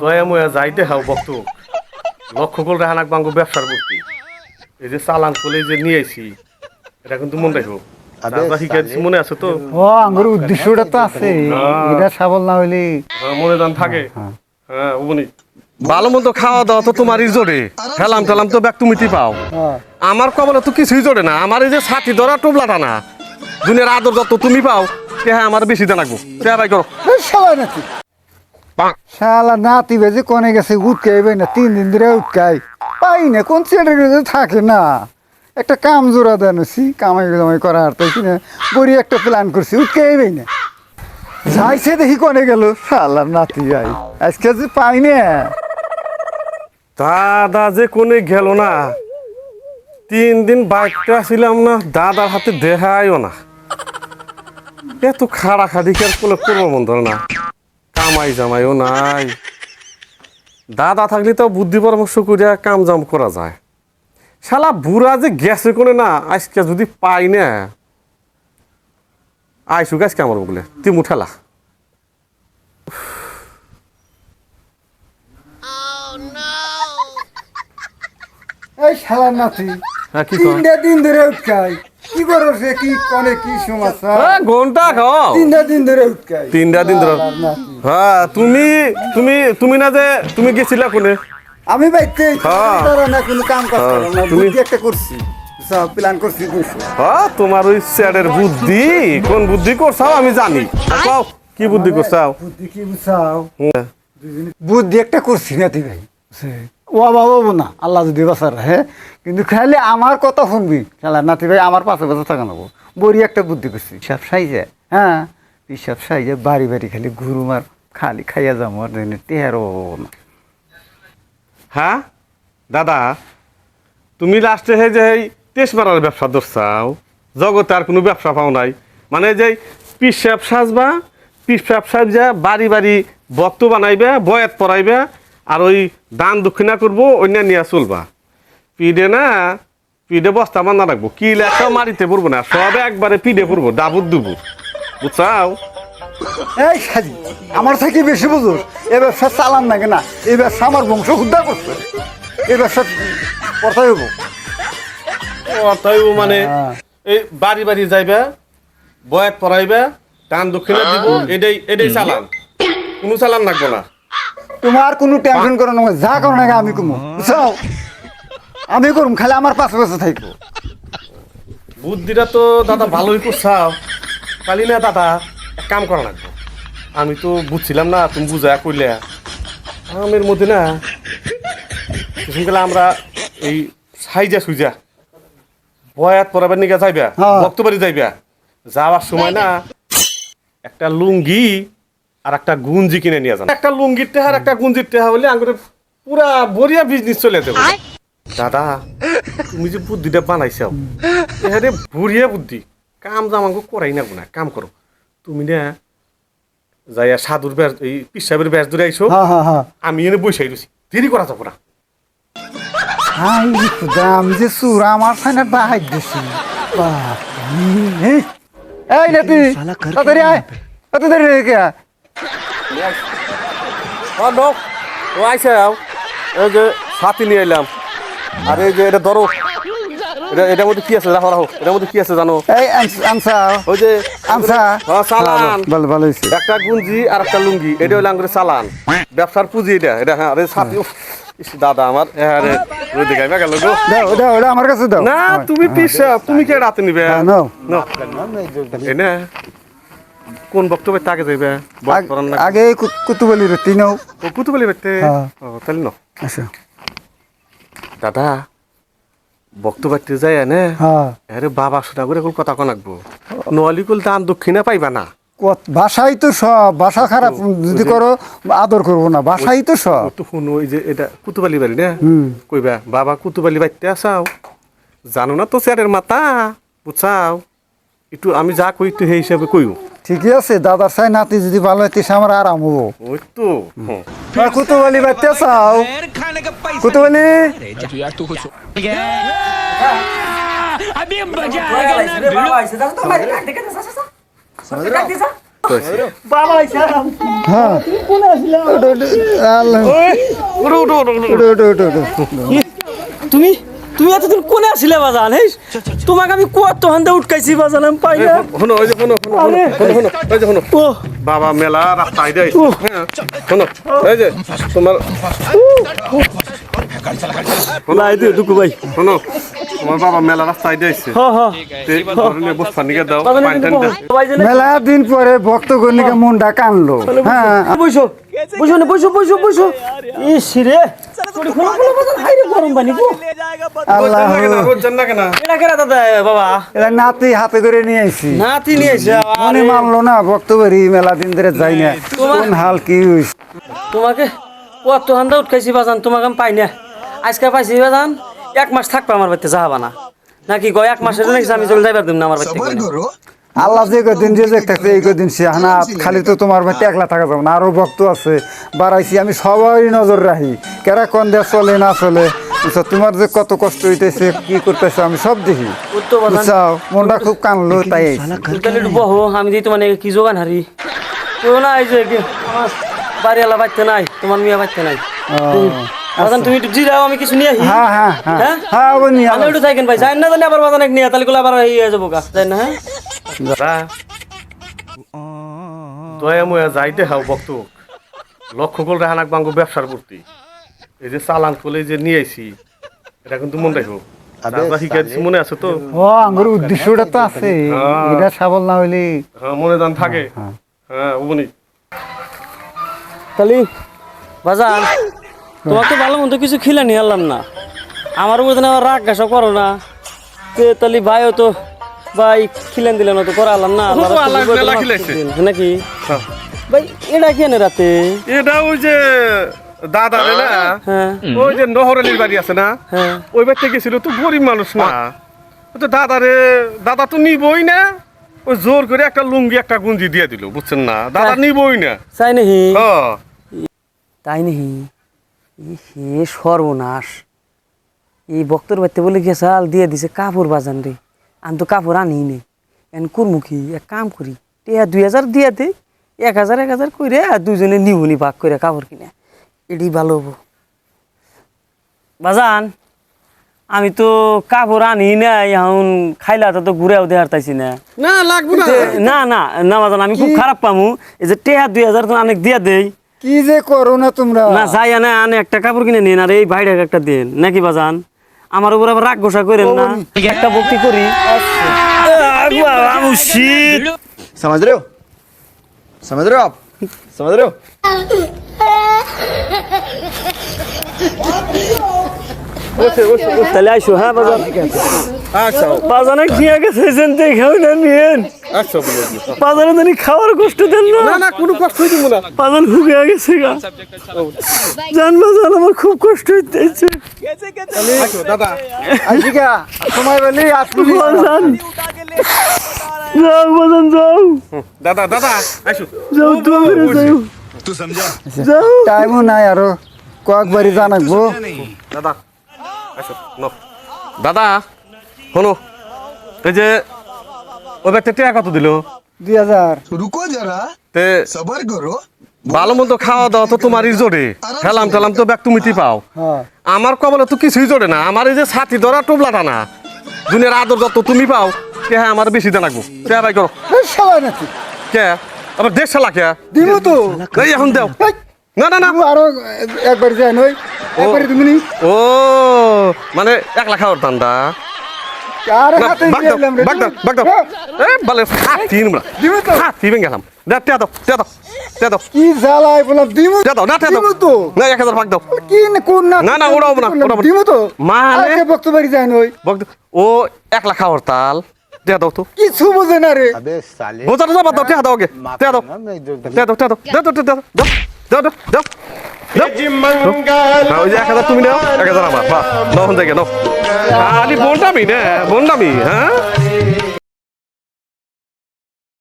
দয়া ময়া যাইতে হাও বক্ত লক্ষ্য করে হানাক বাঙ্গু ব্যবসার এই যে চালান যে নিয়ে আইছি এটা কিন্তু মনে রাখো দাদা শিখাই দিছি মনে আছে তো? ও আঙ্গুর উদ্দেশ্যটা তো আছে। এটা সাবল না হইলে। হ্যাঁ, মনে দান থাকে। হ্যাঁ ওবনি ভালো মন্দ খাওয়া দাওয়া তো তোমারই জোরে। হেলাম টেলাম তো ব্যাগ তুমি পাও। আমার কবলে তো কিছুই জোরে না। আমার এই যে ছাতি ধরা টোবলাটা না দুনিয়ার আদর যত তুমি পাও হ্যাঁ আমার বেশি দেন লাগবো। ভাই করো। শালা নাতি বেজে কোনে গেছে উৎকাইবে না তিন দিন ধরে উৎকাই। পাই না কোন ছেলে থাকে না। একটা কাম জোড়া দেনছি কামাই কিনা গড়ি একটা প্ল্যান করছি উৎকাইবেই না। যাইছে দেখি কোনে গেল শালা নাতি যাই আজকে যে পাই না। দাদা যে কোনে গেল না তিন দিন বাইকটা আসিলাম না দাদার হাতে দেখাইও না। এত খাড়া খাদি কি আর কোনো করব মন ধরে না কামাই জামাইও নাই। দাদা থাকলে তো বুদ্ধি পরামর্শ করে কাম জাম করা যায়। শালা বুড়া যে গেছে কোনে না আজকে যদি পাই না। আইসু গাছ আমার বলে তিমু ঠেলা এই শালা নাতি হ্যাঁ? তিনটা দিন ধরে উৎকাই কি করো সে? কি কনে কি সমস্যা হ্যাঁ, ঘণ্টা খাও। তিনটা দিন ধরে উৎকাই তিনটা দিন ধরে। হ্যাঁ তুমি তুমি তুমি না যে তুমি গেছিলা কোনে? আমি বাইতে হ্যাঁ। না কোনো কাম কাজ হ্যাঁ, না। তুমি- একটা করছি। সব প্ল্যান করছি হ্যাঁ তোমার ওই স্যারের বুদ্ধি। কোন বুদ্ধি করছাও আমি জানি। কও, কি বুদ্ধি করছাও? বুদ্ধি কি বুঝাও? বুদ্ধি একটা করছি নাতি ভাই। ও বাবা না। আল্লাহ যদি বাসার হ্যাঁ কিন্তু খালি আমার কথা শুনবি। খেলা নাতি ভাই আমার পাশে পাশে থাকা নেব বড়ি একটা বুদ্ধি করছি। পিসাব সাইজে? হ্যাঁ পিসাব সাইজে বাড়ি বাড়ি খালি ঘুরু মার খালি খাইয়া যাব আর টেহারও না। হ্যাঁ? দাদা তুমি লাস্টে হে যে এই তেস মারার ব্যবসা ধরছাও জগতে আর কোনো ব্যবসা পাও নাই। মানে যে পিসাব সাজবা পিসাব সাজা বাড়ি বাড়ি বক্ত বানাইবে বয়াত পড়াইবে আর ওই দান দক্ষিণা করব অন্য নিয়ে চলবা। পিডে না পিডে বস্তা বান্ধা রাখব। কি লেখা মারিতে পড়ব না সবে একবারে পিডে পড়ব ডাবুর দুবু বুঝছাও? এই সাজি আমার থেকে বেশি বুঝোস এ ব্যবসা চালান না কেনা এই ব্যবসা আমার বংশ উদ্ধার করছে। এই ব্যবসা কথাই হব? তাই মানে? হ্যাঁ। এই বাড়ি বাড়ি যাইবে বয়াত পড়াইবে দান দক্ষিণা দিব এটাই এটাই চালান। কোনো চালান লাগবো না। তোমার কোনো টেনশন করো না যা করো না আমি কমু বুঝছ আমি করুম খালি আমার পাশে পাশে থাকব। বুদ্ধিটা তো দাদা ভালোই করছাও কালি না দাদা এক কাম করা লাগবে। আমি তো বুঝছিলাম না তুমি বুঝা করলে আমের মধ্যে না গেলে আমরা এই সাইজা সুইজা। বয়াত পড়াবার নিকে যাইবা হ্যাঁ। বক্তবাড়ি যাইবা। যাওয়ার সময় না একটা লুঙ্গি আর একটা গুঞ্জি কিনে নিয়ে যান। একটা লুঙ্গির টেহা আর একটা গুঞ্জির টেহা হলে আঙ্গুরে পুরা বড়িয়া বিজনেস চলে যাবে। দাদা তুমি যে বুদ্ধিটা বানাইছাও এহারে বুড়িয়া বুদ্ধি। কাম জামাঙ্গো করাই না গুনা কাম করো। তুমি না যাইয়া সাধুর ব্যাস এই পিসাবের ব্যাস ধরে আইসো হ্যাঁ হ্যাঁ হ্যাঁ আমি এনে বসে রয়েছি দেরি করা যাব না। আমি যে সুরা আমার ফাইনা বাহাই দিছি। এই নাতি তাড়াতাড়ি আয়। হয়ে কে ও লোক ও আইসে এই যে সাথী নিয়ে এলাম। আর এই যে এটা ধরো। এটা এটার মধ্যে কি আছে? রাখো রাখো। এটার মধ্যে কি আছে জানো? এই আনসা ওই যে আনসা। হ্যাঁ, চালান ভালো ভালো হয়েছে একটা গুঞ্জি আর একটা লুঙ্গি। এটা হইলে আঙ্গুরে চালান ব্যবসার পুঁজি এটা। এটা হ্যাঁ আরে সাথী দাদা আমার। হ্যাঁ রে গেল গো। দাও দাও ওটা আমার কাছে দাও। না তুমি পিসা। তুমি কে রাতে নিবে? হ্যাঁ, নাও। নাও। এনে। কোন বক্তব্যে তাকে যাইবে আগ- কুতুবলি রুটি নাও ও কুতুবলি হ্যাঁ। ও তাহলে ন? আচ্ছা। দাদা বক্তব্য যায় এনে আরে বাবা শোনা করে কোন কথা কনাকবো নোয়ালি কুল দান দক্ষিণে পাইবা না। ভাষাই তো সব ভাষা খারাপ যদি করো আদর করব না। ভাষাই তো সব তো শুনো ওই যে এটা কুতুবালি বাড়ি না। কইবা বাবা কুতুবালি বাড়িতে আসাও জানো না তো স্যারের মাতা বুঝছাও একটু আমি যা কই একটু সেই হিসাবে কইও। ঠিকই আছে দাদার সাই নাতি যদি ভালো হইতে আমার আরাম হব। ওই তো। কুতুবালি বাচ্চা চাও? কুতুবালি? হ্যাঁ। তুমি? তুমি এতদিন কোনে আসলে বাজান হেই? তোমাকে আমি কত হান্দে উঠকাইছি বাজান আমি পাই না। শোনো ওই যে শোনো শোনো শোনো এই যে শোনো ও বাবা মেলা দেয় হ্যাঁ শোনো এই যে তোমার লাই দিও দুকু ভাই। শোনো তোমার বাবা মেলা রাস্তায় দিয়েছে হ হ। বসফা নিকে দাও বাজান পানি কিন্তু টানি দাও। ভাই জানে মেলা দিন পরে ভক্তগণিকে মনটা কানলো। হ্যাঁ। বসো। বসো না বসো বসো বসো। ইস রে। চড়ি খোলা খোলা বাজান হাই রে গরম পানি গো। আল্লাহ রোজ জান না কেন? রোজ জান না কেন? এটা কেরা দাদা বাবা? এরা নাতি হাতে করে নিয়ে আইছি। নাতি নিয়ে এসে মনে মানলো না মেলা দিন ধরে যাই না। তোমার- কোন হাল কি হইছে? তোমাকে কত হান্দা উঠকাইছি বাজান তোমাকে আমি পাই না। আজকে পাইছি বাজান এক মাস থাকবে আমার বাড়িতে যাবা না। নাকি গো এক মাসের জন্য আমি চলে যাইবার দিম না আমার বাড়িতে আল্লাহ যে কদিন যে যে থাকছে এই কদিন সে হানা খালি তো তোমার ভাই একলা থাকা যাবে না আরও ভক্ত আছে বাড়াইছি আমি সবারই নজর রাখি। কেরা কোন দেশ চলে না চলে বুঝছ, তোমার যে কত কষ্ট হইতেছে কি করতেছে আমি সব দেখি। বুঝছাও? মনটা খুব কানলো তাই। বহো আমি দিই তোমার কি যোগান হারি। কেউ না এই যে বাড়িওয়ালা বাড়তে নাই তোমার মেয়ে বাড়তে নাই। ও, বাজান তুমি একটু জিরাও আমি কিছু নিয়ে আসি। হ্যাঁ হ্যাঁ হ্যাঁ। হ্যাঁ? হ্যাঁ আমি একটু থাকেন ভাই যাই না জানি আবার বাজান এক নিয়ে তাহলে গুলো আবার ইয়ে যাব গা যাই না হ্যাঁ? দাদা দয়া ময়া যাইতে হাও বক্ত লক্ষ্য করে হানাক বাঙ্গু ব্যবসার প্রতি এই যে চালান করলে যে নিয়ে আইছি এটা কিন্তু মনে রাখো দাদা শিখাই দিছি আছে তো? ও উদ্দেশ্যটা তো আছে। এটা সাবল না হইলে। হ্যাঁ মনে দান থাকে। হ্যাঁ বাজান তোমাকে ভালো মন্দ কিছু খিলে নিয়ে আনলাম না। আমার উপর রাগ ঘাসা করো না। তে তাহলে ভাইও তো ভাই খিলেন দিলেন তো না মেলা মাছ খিলাইছে। দিলেন, নাকি? হ্যাঁ। ভাই এটা কেন রাতে? এটা ওই যে দাদা না? হ্যাঁ। ওই যে নহরালির বাড়ি আছে না? হ্যাঁ। ওই বাড়িতে গেছিল তো গরিব মানুষ না? তো দাদা রে দাদা তো নিবই না। ওই জোর করে একটা লুঙ্গি একটা গুঞ্জি দিয়ে দিল বুঝছেন না? দাদা হ্যাঁ। নিবই না। চাই নাহি হ্যাঁ। তাই নাহি সর্বনাশ। এই বক্তর বাড়িতে বলে গেছাল দিয়ে দিছে কাপড় বাজান রে। আমি তো কাপড় আনি নেই এন কুরমুখী এক কাম করি। টিয়া দুই হাজার দিয়ে দে এক হাজার এক হাজার করে দুজনে নিবনি ভাগ করে কাপড় কিনে। এটি ভালো হব। বাজান আমি তো কাপড় আনি নাই এখন খাইলা তো ঘুরেও দেখার তাইছি না। না লাগবে না। না না না বাজান আমি খুব খারাপ পামু। এই যে টেহা দুই হাজার তো অনেক দিয়া দেই। কি যে করো না তোমরা? না যাই আনে আনে একটা কাপড় কিনে নিন আর এই ভাইটা একটা দিন। নাকি বাজান? আমার উপর আবার রাগ ঘোষা করেন না। একটা ভক্তি করি। সমাজ রে সমাজ রে তাহলে আইসো হ্যাঁ বাজার আচ্ছা। দেখেও না নিয়েন। আচ্ছা জানি খাওয়ার কষ্ট দেন না। না না কোনো কষ্ট হইতে না। বাজান হুকে গেছে গা। জান বাজান আমার খুব কষ্ট হইতেছে। আচ্ছা দাদা। আইসিকা সময় বলি আসবি। বাজান যাও বাজান যাও। দাদা দাদা আইসো যাও তুমি যাও। যাও। টাইমও নাই আরও। কয়েকবারই জানাকবো দাদা নো। দাদা হলো এই যে ওই ব্যাগটা টাকা কত দিল? দুই হাজার। রুকো যারা তে সবার করো। ভালো মন্দ খাওয়া দাওয়া তো তোমারই জোরে। খেলাম টেলাম তো ব্যাগ তুমি পাও হ্যাঁ, হ্যাঁ। আমার কবলে তো কিছুই জোরে না। আমার এই যে ছাতি ধরা টোবলাটা না দুনিয়ার আদর যত তুমি পাও কে হ্যাঁ আমার বেশি দেন কে ভাই করো? কে? আমার দিব তো। এই এখন দেও। না না না। আরও একবার যাই নই ও মানে এক লাখ খাওয়ার দান্দা ও এক লাখ হরতাল দেয়া দাও তো। কিছু বোঝে না রে। বোঝা না বাদ দাও দেয়া দাও আগে। দেয়া দাও। দেয়া দাও দেয়া দাও। দেয়া দাও দেয়া দাও। দাও দাও দাও। তুমি নাও এক হাজার আমার। বা নও থেকে নাও। আলি বোনটা আমি না বোনটা আমি হ্যাঁ?